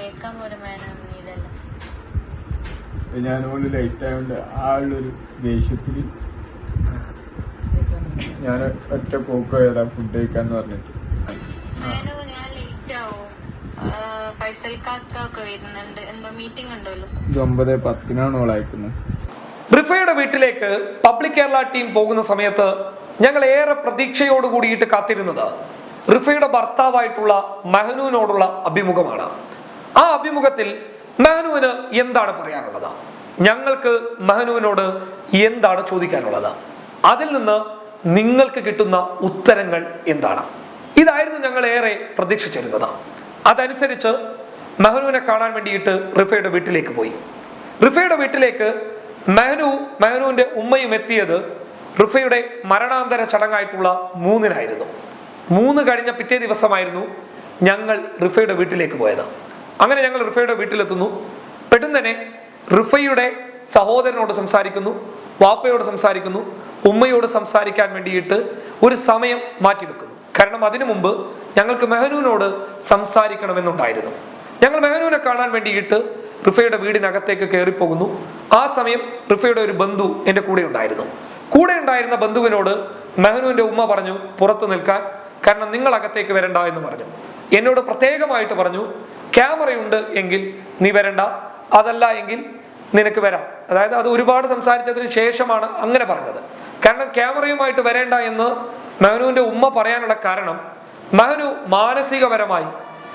കേക്കാൻ പോലും വേണമെന്നില്ലല്ലോ ഞാൻ ലൈറ്റ് ആയതുകൊണ്ട് ആ ഉള്ളൊരു ദേഷ്യത്തിൽ ഞാൻ ഒറ്റ പോക്ക് ഏതാ ഫുഡ് കഴിക്കാന്ന് പറഞ്ഞിട്ട്. ഞാനോ ഞാൻ ലേറ്റ് ആവും ഫൈസൽ കാക്കൊക്കെ വരുന്നുണ്ട്. എന്തോ മീറ്റിംഗ് ഉണ്ടല്ലോ. ഇത് ഒമ്പത് പത്തിനാണ് ഓൾ അയക്കുന്നത് റിഫയുടെ വീട്ടിലേക്ക് പബ്ലിക് കേരള ടീം പോകുന്ന സമയത്ത് ഞങ്ങൾ ഏറെ പ്രതീക്ഷയോട് കൂടിയിട്ട് കാത്തിരുന്നത് റിഫയുടെ ഭർത്താവായിട്ടുള്ള മെഹനുവിനോടുള്ള അഭിമുഖമാണ്. ആ അഭിമുഖത്തിൽ മെഹനുവിന് എന്താണ് പറയാനുള്ളത്? ഞങ്ങൾക്ക് മെഹനുവിനോട് എന്താണ് ചോദിക്കാനുള്ളത്? അതിൽ നിന്ന് നിങ്ങൾക്ക് കിട്ടുന്ന ഉത്തരങ്ങൾ എന്താണ്? ഇതായിരുന്നു ഞങ്ങൾ ഏറെ പ്രതീക്ഷിച്ചിരുന്നത്. അതനുസരിച്ച് മെഹനുവിനെ കാണാൻ വേണ്ടിയിട്ട് റിഫയുടെ വീട്ടിലേക്ക് പോയി. റിഫയുടെ വീട്ടിലേക്ക് മെഹനു മെഹനുവിന്റെ ഉമ്മയും എത്തിയത് റിഫയുടെ മരണാന്തര ചടങ്ങായിട്ടുള്ള മൂന്നിനായിരുന്നു. മൂന്ന് കഴിഞ്ഞ പിറ്റേ ദിവസമായിരുന്നു ഞങ്ങൾ റിഫയുടെ വീട്ടിലേക്ക് പോയത്. അങ്ങനെ ഞങ്ങൾ റിഫയുടെ വീട്ടിലെത്തുന്നു. പെട്ടെന്ന് തന്നെ റിഫയുടെ സഹോദരനോട് സംസാരിക്കുന്നു വാപ്പയോട് സംസാരിക്കുന്നു ഉമ്മയോട് സംസാരിക്കാൻ വേണ്ടിയിട്ട് ഒരു സമയം മാറ്റിവെക്കുന്നു. കാരണം അതിനു മുമ്പ് ഞങ്ങൾക്ക് മെഹനുവിനോട് സംസാരിക്കണമെന്നുണ്ടായിരുന്നു. ഞങ്ങൾ മെഹനുവിനെ കാണാൻ വേണ്ടിയിട്ട് റിഫയുടെ വീടിനകത്തേക്ക് കയറിപ്പോകുന്നു. ആ സമയം റിഫയുടെ ഒരു ബന്ധു എന്റെ കൂടെ ഉണ്ടായിരുന്നു. കൂടെ ഉണ്ടായിരുന്ന ബന്ധുവിനോട് മെഹനുവിന്റെ ഉമ്മ പറഞ്ഞു പുറത്തു നിൽക്കാൻ കാരണം നിങ്ങൾ അകത്തേക്ക് വരണ്ട എന്ന് പറഞ്ഞു. എന്നോട് പ്രത്യേകമായിട്ട് പറഞ്ഞു ക്യാമറയുണ്ട് എങ്കിൽ നീ വരണ്ട. അതല്ല എങ്കിൽ നിനക്ക് വരാം. അതായത് അത് ഒരുപാട് സംസാരിച്ചതിന് ശേഷമാണ് അങ്ങനെ പറഞ്ഞത്. കാരണം ക്യാമറയുമായിട്ട് വരേണ്ട എന്ന് മഹനുവിന്റെ ഉമ്മ പറയാനുള്ള കാരണം മഹനു മാനസികപരമായി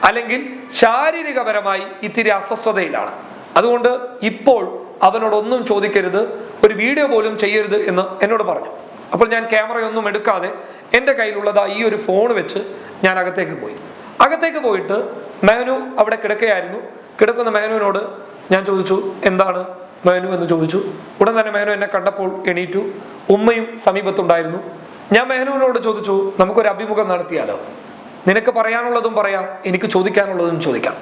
അല്ലെങ്കിൽ ശാരീരികപരമായി ഇത്തിരി അസ്വസ്ഥതയിലാണ്. അതുകൊണ്ട് ഇപ്പോൾ അവനോടൊന്നും ചോദിക്കരുത്. ഒരു വീഡിയോ പോലും ചെയ്യരുത് എന്ന് എന്നോട് പറഞ്ഞു. അപ്പോൾ ഞാൻ ക്യാമറയൊന്നും എടുക്കാതെ എന്റെ കയ്യിലുള്ളത് ഈ ഒരു ഫോൺ വെച്ച് ഞാൻ അകത്തേക്ക് പോയി. അകത്തേക്ക് പോയിട്ട് മെഹനു അവിടെ കിടക്കുകയായിരുന്നു കിടക്കുന്ന മേനുവിനോട് ഞാൻ ചോദിച്ചു എന്താണ് മേനു? എന്ന് ചോദിച്ചു. ഉടൻ തന്നെ മേനു എന്നെ കണ്ടപ്പോൾ എണീറ്റു. ഉമ്മയും സമീപത്തുണ്ടായിരുന്നു. ഞാൻ മേനുവിനോട് ചോദിച്ചു നമുക്കൊരു അഭിമുഖം നടത്തിയാലോ? നിനക്ക് പറയാനുള്ളതും പറയാം എനിക്ക് ചോദിക്കാനുള്ളതും ചോദിക്കാം.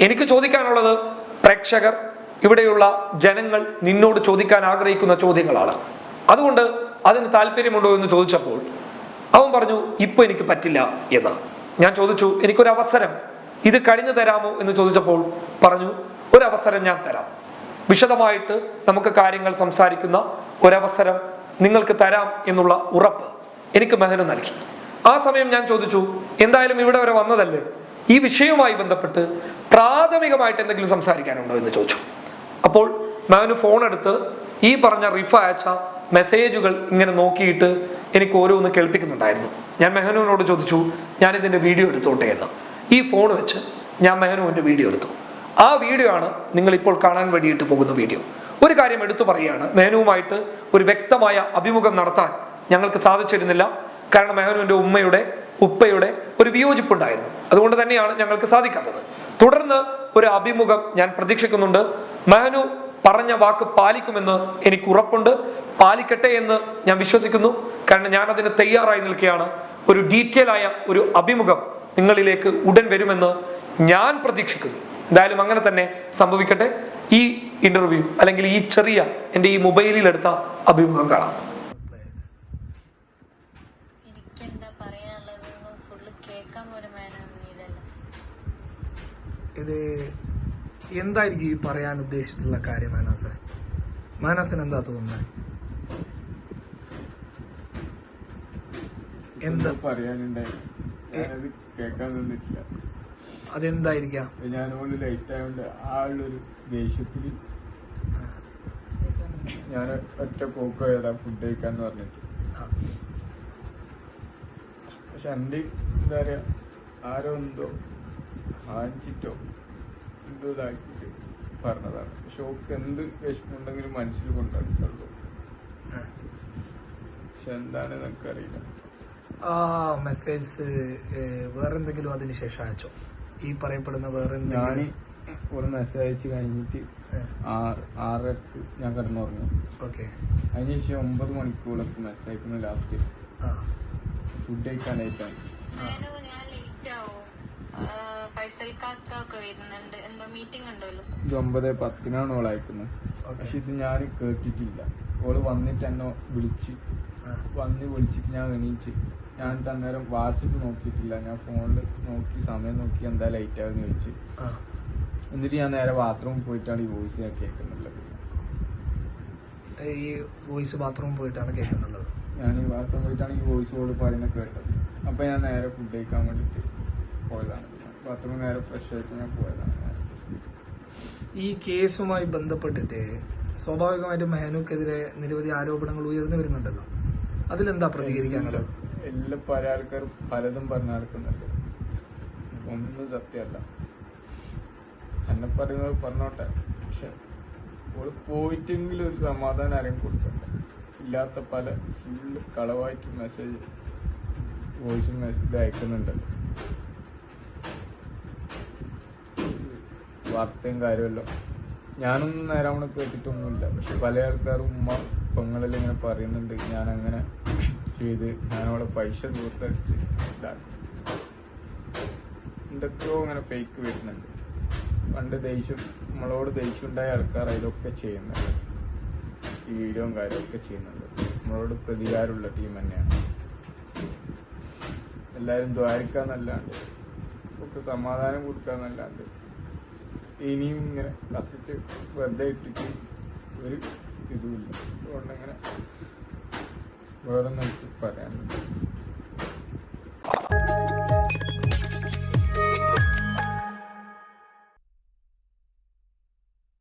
എനിക്ക് ചോദിക്കാനുള്ളത് പ്രേക്ഷകർ ഇവിടെയുള്ള ജനങ്ങൾ നിന്നോട് ചോദിക്കാൻ ആഗ്രഹിക്കുന്ന ചോദ്യങ്ങളാണ്. അതുകൊണ്ട് അതിന് താല്പര്യമുണ്ടോ എന്ന് ചോദിച്ചപ്പോൾ അവൻ പറഞ്ഞു ഇപ്പൊ എനിക്ക് പറ്റില്ല എന്ന്. ഞാൻ ചോദിച്ചു എനിക്കൊരു അവസരം ഇത് കഴിഞ്ഞു തരാമോ എന്ന് ചോദിച്ചപ്പോൾ പറഞ്ഞു ഒരവസരം ഞാൻ തരാം. വിശദമായിട്ട് നമുക്ക് കാര്യങ്ങൾ സംസാരിക്കുന്ന ഒരവസരം നിങ്ങൾക്ക് തരാം എന്നുള്ള ഉറപ്പ് എനിക്ക് മെഹനു നൽകി. ആ സമയം ഞാൻ ചോദിച്ചു എന്തായാലും ഇവിടെ വരെ വന്നതല്ലേ? ഈ വിഷയവുമായി ബന്ധപ്പെട്ട് പ്രാഥമികമായിട്ട് എന്തെങ്കിലും സംസാരിക്കാനുണ്ടോ എന്ന് ചോദിച്ചു. അപ്പോൾ മെഹനു ഫോൺ എടുത്ത് ഈ പറഞ്ഞ റിഫ അയച്ച മെസ്സേജുകൾ ഇങ്ങനെ നോക്കിയിട്ട് എനിക്ക് ഓരോന്ന് കേൾപ്പിക്കുന്നുണ്ടായിരുന്നു. ഞാൻ മെഹനുവിനോട് ചോദിച്ചു ഞാൻ ഇതിന്റെ വീഡിയോ എടുത്തോട്ടെ എന്ന്. ഈ ഫോൺ വെച്ച് ഞാൻ മെഹനുവിന്റെ വീഡിയോ എടുത്തു. ആ വീഡിയോ ആണ് നിങ്ങൾ ഇപ്പോൾ കാണാൻ വേണ്ടിയിട്ട് പോകുന്ന വീഡിയോ. ഒരു കാര്യം എടുത്തു പറയുകയാണ്. മെഹനുവുമായിട്ട് ഒരു വ്യക്തമായ അഭിമുഖം നടത്താൻ ഞങ്ങൾക്ക് സാധിച്ചിരുന്നില്ല. കാരണം മെഹനുവിന്റെ ഉമ്മയുടെ ഉപ്പയുടെ ഒരു വിയോജിപ്പുണ്ടായിരുന്നു. അതുകൊണ്ട് തന്നെയാണ് ഞങ്ങൾക്ക് സാധിക്കാത്തത്. തുടർന്ന് ഒരു അഭിമുഖം ഞാൻ പ്രതീക്ഷിക്കുന്നുണ്ട്. മെഹനു പറഞ്ഞ വാക്ക് പാലിക്കുമെന്ന് എനിക്ക് ഉറപ്പുണ്ട്. പാലിക്കട്ടെ എന്ന് ഞാൻ വിശ്വസിക്കുന്നു. കാരണം ഞാൻ അതിന് തയ്യാറായി നിൽക്കുകയാണ്. ഒരു ഡീറ്റെയിൽ ആയ ഒരു അഭിമുഖം നിങ്ങളിലേക്ക് ഉടൻ വരുമെന്ന് ഞാൻ പ്രതീക്ഷിക്കുന്നു. എന്തായാലും അങ്ങനെ തന്നെ സംഭവിക്കട്ടെ. ഈ ഇന്റർവ്യൂ അല്ലെങ്കിൽ ഈ ചെറിയ എന്റെ ഈ മൊബൈലിൽ എടുത്ത അഭിമുഖം കാണാം. ഇത് എന്തായിരിക്കും ഈ പറയാൻ ഉദ്ദേശിച്ചിട്ടുള്ള കാര്യം മാനാസൻ മാനാസൻ എന്താ തോന്നുന്നത് എന്താ? പറയാനുണ്ടായി കേൾക്കാൻ നിന്നിട്ടില്ല. അതെന്തായിരിക്കാം? ഞാൻ ഓൾ ലൈറ്റ് ആയതുകൊണ്ട് ആളുള്ളൊരു ദേഷ്യത്തിൽ ഞാൻ ഒറ്റ പോക്ക് പോയതാ ഫുഡ് കഴിക്കാന്ന് പറഞ്ഞിട്ട്. ആ, പക്ഷെ എന്റെ എന്താ പറയാ ആരോ എന്തോ ആഞ്ചിറ്റോ എന്തോ ഇതാക്കിയിട്ട് പറഞ്ഞതാണ്. പക്ഷെ ഓക്ക് എന്ത് വിഷമമുണ്ടെങ്കിലും മനസ്സിൽ ആ. പക്ഷെ എന്താണെന്ന് എനിക്കറിയില്ല ആ മെസ്സേജ് വേറെന്തെങ്കിലും അതിന് ശേഷം അയച്ചോ? ഈ പറയപ്പെടുന്ന വേറെ ഞാൻ എന്തെങ്കിലും ഒരു മെസ്സേജ് അയച്ച് കഴിഞ്ഞിട്ട് ആറ് ആറരക്ക് ഞാൻ കിടന്നുറങ്ങി. ഓക്കെ. അതിനുശേഷം ഒമ്പത് മണിക്കൂറൊക്കെ മെസ്സേജ് അയക്കുന്നു ലാസ്റ്റ് ആ. ഫുഡ് കഴിക്കാനായിട്ടാണ് ഞാനോ ഞാൻ ലേറ്റ് ആവും? ഫൈസൽ കാക്കൊക്കെ വരുന്നുണ്ട്. എന്തോ മീറ്റിംഗ് ഉണ്ടല്ലോ. ഇത് ഒമ്പത് പത്തിനാണ് ഓൾ അയക്കുന്നത് ഓക്കെ. പക്ഷെ ഇത് ഞാൻ കേട്ടിട്ടില്ല. ഓൾ വന്നിട്ട് എന്നെ വിളിച്ച്. ആ. വന്ന് വിളിച്ചിട്ട് ഞാൻ എണീച്ച്. ഞാൻ അന്നേരം വാട്സപ്പ് നോക്കിയിട്ടില്ല. ഞാൻ ഫോണിൽ നോക്കി സമയം നോക്കി എന്താ ലൈറ്റ് ആകുന്ന ചോദിച്ചു. എന്നിട്ട് ഞാൻ നേരെ ബാത്റൂമിൽ പോയിട്ടാണ് ഈ വോയിസ് ഞാൻ കേൾക്കുന്നുള്ളത്. ഈ വോയിസ് ബാത്റൂമിൽ പോയിട്ടാണ് കേൾക്കുന്നുള്ളത്. ഞാൻ ഈ ബാത്റൂമിൽ പോയിട്ടാണ് ഈ വോയിസ് കോൾ പറയുന്നത് കേട്ടത്. അപ്പൊ ഞാൻ നേരെ ഫുഡ് കഴിക്കാൻ വേണ്ടിട്ട് പോയതാണ്. ബാത്റൂമിൽ നേരെ ഫ്രഷ് ആയിട്ട് ഞാൻ പോയതാണ്. ഈ കേസുമായി ബന്ധപ്പെട്ടിട്ട് സ്വാഭാവികമായിട്ടും മെഹനുക്കെതിരെ നിരവധി ആരോപണങ്ങൾ ഉയർന്നു വരുന്നുണ്ടല്ലോ. അതിലെന്താ പ്രതികരിക്കാനുള്ളത്? എല്ലാ പല ആൾക്കാരും പലതും പറഞ്ഞു നടക്കുന്നുണ്ട്. ഒന്നും സത്യമല്ല. എന്നെ പറയുന്നത് പറഞ്ഞോട്ടെ. പക്ഷെ ഓൾ പോയിട്ടെങ്കിലും ഒരു സമാധാനം ആരെയും കൊടുക്കണ്ട? ഇല്ലാത്ത പല ഫുള്ള് കളവായിട്ട് മെസ്സേജ് വോയിസ് മെസ്സേജ് അയക്കുന്നുണ്ട്. വാർത്തയും കാര്യമല്ലോ. ഞാനൊന്നും നേരാവണ കേട്ടിട്ടൊന്നുമില്ല. പക്ഷെ പല ആൾക്കാരും ഉമ്മ പെങ്ങളെല്ലാം ഇങ്ങനെ പറയുന്നുണ്ട്. ഞാൻ അങ്ങനെ ചെയ്ത് ഞാൻ അവളെ പൈസ ദൂരത്തടിച്ച് ഇതാക്കി. എന്തൊക്കെയോ അങ്ങനെ ഫേക്ക് വരുന്നുണ്ട്. പണ്ട് ദേഷ്യം നമ്മളോട് ദേഷ്യം ഉണ്ടായ ആൾക്കാർ ഇതൊക്കെ ചെയ്യുന്നുണ്ട് ഈ വീഡിയോയും കാര്യമൊക്കെ ചെയ്യുന്നുണ്ട്. നമ്മളോട് പ്രതികാരമുള്ള ടീം തന്നെയാണ്. എല്ലാവരും ദ്വാരിക്കാന്നല്ലാണ്ട് ഒക്കെ സമാധാനം കൊടുക്കാന്നല്ലാണ്ട് ഇനിയും ഇങ്ങനെ കത്തിച്ച് വെറുതെ ഇട്ടിട്ട് ഒരു ഇതുമില്ല. അതുകൊണ്ടങ്ങനെ വേറെ നമുക്ക് പറയാനുണ്ട്